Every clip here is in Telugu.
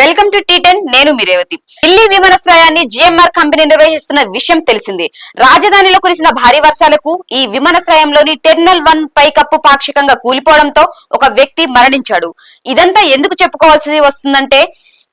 వెల్కమ్ టు టీ టెన్ నేను మీరేవతి ఢిల్లీ విమానాశ్రయాన్ని జిఎంఆర్ కంపెనీ నిర్వహిస్తున్న విషయం తెలిసిందే. రాజధానిలో కురిసిన భారీ వర్షాలకు ఈ విమానాశ్రయంలోని టెర్మినల్ వన్ పైకప్పు పాక్షికంగా కూలిపోవడంతో ఒక వ్యక్తి మరణించాడు. ఇదంతా ఎందుకు చెప్పుకోవాల్సి వస్తుందంటే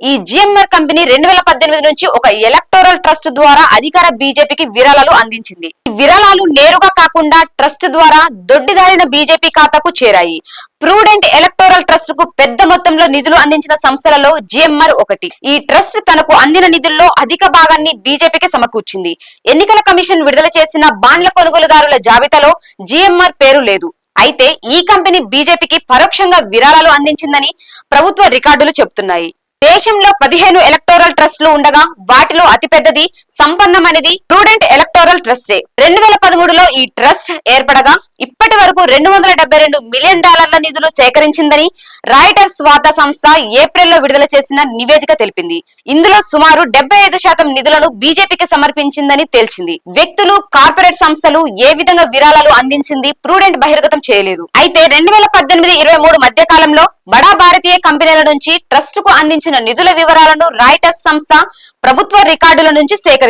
ఈ జిఎంఆర్ కంపెనీ రెండు వేల పద్దెనిమిది నుంచి ఒక ఎలక్టోరల్ ట్రస్ట్ ద్వారా అధికార బీజేపీకి విరాళాలు అందించింది. ఈ విరాళాలు నేరుగా కాకుండా ట్రస్ట్ ద్వారా దొడ్డిదారిన బీజేపీ ఖాతాకు చేరాయి. ప్రూడెంట్ ఎలక్టోరల్ ట్రస్ట్కు పెద్ద మొత్తంలో నిధులు అందించిన సంస్థలలో జిఎంఆర్ ఒకటి. ఈ ట్రస్ట్ తనకు అందిన నిధుల్లో అధిక భాగాన్ని బీజేపీకి సమకూర్చింది. ఎన్నికల కమిషన్ విడుదల చేసిన బాండ్ల కొనుగోలుదారుల జాబితాలో జిఎంఆర్ పేరు లేదు. అయితే ఈ కంపెనీ బీజేపీకి పరోక్షంగా విరాళాలు అందించిందని ప్రభుత్వ రికార్డులు చెబుతున్నాయి. దేశంలో పదిహేను ఎలక్టోరల్ ట్రస్టులు ఉండగా వాటిలో అతిపెద్దది సంపన్నమైనది ప్రూడెంట్ ఎలక్టోరల్ ట్రస్టే. రెండు వేల పదమూడులో ఈ ట్రస్ట్ ఏర్పడగా ఇప్పటి వరకు రెండు వందల డెబ్బై రెండు మిలియన్ డాలర్ల నిధులు సేకరించిందని రాయిటర్స్ వార్తా సంస్థ ఏప్రిల్లో విడుదల చేసిన నివేదిక తెలిపింది. ఇందులో సుమారు డెబ్బై ఐదు శాతం నిధులను బీజేపీకి సమర్పించిందని తేల్చింది. వ్యక్తులు కార్పొరేట్ సంస్థలు ఏ విధంగా విరాళాలు అందించింది ప్రూడెంట్ బహిర్గతం చేయలేదు. అయితే రెండు వేల పద్దెనిమిది ఇరవై మూడు మధ్య కాలంలో బడా భారతీయ కంపెనీల నుంచి ట్రస్ట్కు అందించిన నిధుల వివరాలను రాయిటర్స్ సంస్థ ప్రభుత్వ రికార్డుల నుంచి సేకరించింది.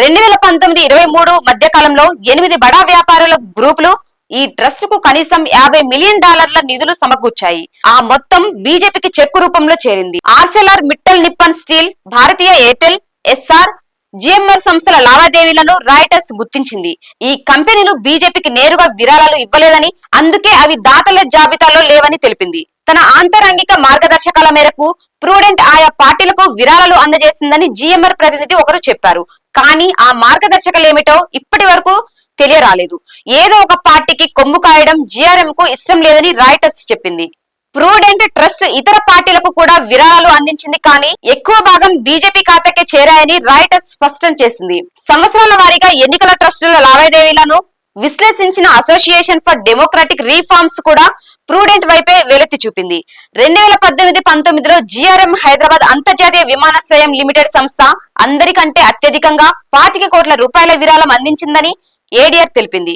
రెండు వేల పంతొమ్మిది ఇరవై మూడు మధ్య కాలంలో ఎనిమిది బడా వ్యాపారుల గ్రూపులు ఈ ట్రస్ట్కు కనీసం యాభై మిలియన్ డాలర్ల నిధులు సమకూర్చాయి. ఆ మొత్తం బీజేపీకి చెక్కు రూపంలో చేరింది. Arcelor Mittal Nippon steel Bharatiya Airtel Essar GMR సంస్థల లావాదేవీలను రాయిటర్స్ గుర్తించింది. ఈ కంపెనీలు బీజేపీకి నేరుగా విరాళాలు ఇవ్వలేదని అందుకే అవి దాతల జాబితాలో లేవని తెలిపింది. తన ఆంతరంగిక మార్గదర్శకాల మేరకు ప్రూడెంట్ ఆయా పార్టీలకు విరాళాలు అందజేసిందని జిఎంఆర్ ప్రతినిధి ఒకరు చెప్పారు. కానీ ఆ మార్గదర్శకాలు ఏమిటో ఇప్పటి వరకు తెలియరాలేదు. ఏదో ఒక పార్టీకి కొమ్ము కాయడం జిఆర్ఎం కు ఇష్టం లేదని రాయిటర్స్ చెప్పింది. ప్రూడెంట్ ట్రస్ట్ ఇతర పార్టీలకు కూడా విరాళాలు అందించింది కానీ ఎక్కువ భాగం బీజేపీ ఖాతాకే చేరాయని రాయిటర్స్ స్పష్టం చేసింది. సంవత్సరాల వారీగా ఎన్నికల ట్రస్టుల లావాదేవీలను విశ్లేషించిన అసోసియేషన్ ఫర్ డెమోక్రాటిక్ రీఫార్మ్స్ కూడా ప్రూడెంట్ వైపే వేలెత్తి చూపింది. రెండు వేల పద్దెనిమిది పంతొమ్మిదిలో జిఆర్ఎం హైదరాబాద్ అంతర్జాతీయ విమానాశ్రయం లిమిటెడ్ సంస్థ అందరికంటే అత్యధికంగా పాతిక కోట్ల రూపాయల విరాళం అందించిందని ఏడిఆర్ తెలిపింది.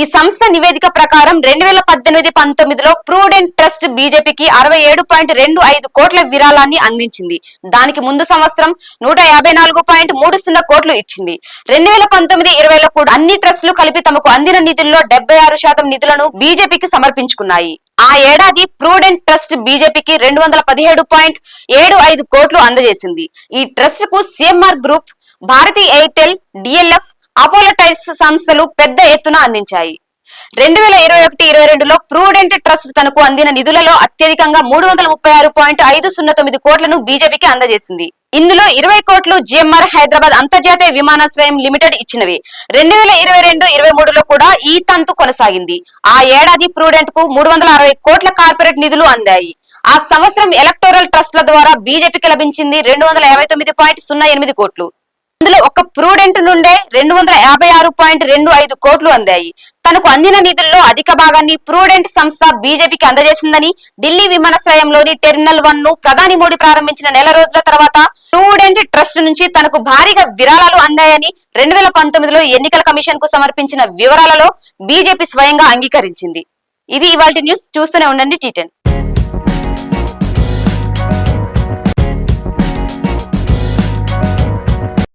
ఈ సంస్థ నివేదిక ప్రకారం రెండు వేల పద్దెనిమిది పంతొమ్మిదిలో ప్రూడెంట్ ట్రస్ట్ బీజేపీకి అరవై ఏడు పాయింట్ రెండు ఐదు కోట్ల విరాళాన్ని అందించింది. దానికి ముందు సంవత్సరం నూట యాభై నాలుగు పాయింట్ మూడు సున్నా కోట్లు ఇచ్చింది. రెండు వేల పంతొమ్మిది ఇరవైలో కూడా అన్ని ట్రస్టులు కలిపి తమకు అందిన నిధుల్లో డెబ్బై ఆరు శాతం నిధులను బీజేపీకి సమర్పించుకున్నాయి. ఆ ఏడాది ప్రూడెంట్ ట్రస్ట్ బీజేపీకి రెండు వందల పదిహేడు పాయింట్ ఏడు ఐదు కోట్లు అందజేసింది. ఈ ట్రస్ట్కు CMR group Bharti Airtel DLF Apollo Tyres సంస్థలు పెద్ద ఎత్తున అందించాయి. రెండు వేల ఇరవై ఒకటి ఇరవై రెండులో ప్రూడెంట్ ట్రస్ట్ తనకు అందిన నిధులలో అత్యధికంగా మూడు వందల ముప్పై ఆరు పాయింట్ ఐదు సున్నా తొమ్మిది కోట్లను బీజేపీకి అందజేసింది. ఇందులో ఇరవై కోట్లు జిఎంఆర్ హైదరాబాద్ అంతర్జాతీయ విమానాశ్రయం లిమిటెడ్ ఇచ్చినవి. రెండు వేల ఇరవై రెండు ఇరవై మూడులో కూడా ఈ తంతు కొనసాగింది. ఆ ఏడాది ప్రూడెంట్కు మూడు వందల అరవై కోట్ల కార్పొరేట్ నిధులు అందాయి. ఆ సంవత్సరం ఎలక్టోరల్ ట్రస్టుల ద్వారా బీజేపీకి లభించింది రెండు వందల యాభై తొమ్మిది పాయింట్ సున్నా ఎనిమిది కోట్లు. అందులో ఒక ప్రూడెంట్ నుండే రెండు వందల యాభై ఆరు పాయింట్ రెండు ఐదు కోట్లు అందాయి. తనకు అందిన నిధుల్లో అధిక భాగాన్ని ప్రూడెంట్ సంస్థ బీజేపీకి అందజేసిందని ఢిల్లీ విమానాశ్రయంలోని టెర్మినల్ వన్ను ప్రధాని మోడీ ప్రారంభించిన నెల రోజుల తర్వాత ప్రూడెంట్ ట్రస్ట్ నుంచి తనకు భారీగా విరాళాలు అందాయని రెండు వేల పంతొమ్మిదిలో ఎన్నికల కమిషన్కు సమర్పించిన వివరాలలో బీజేపీ స్వయంగా అంగీకరించింది. ఇది ఇవాళ న్యూస్. చూస్తూనే ఉండండి టీటెన్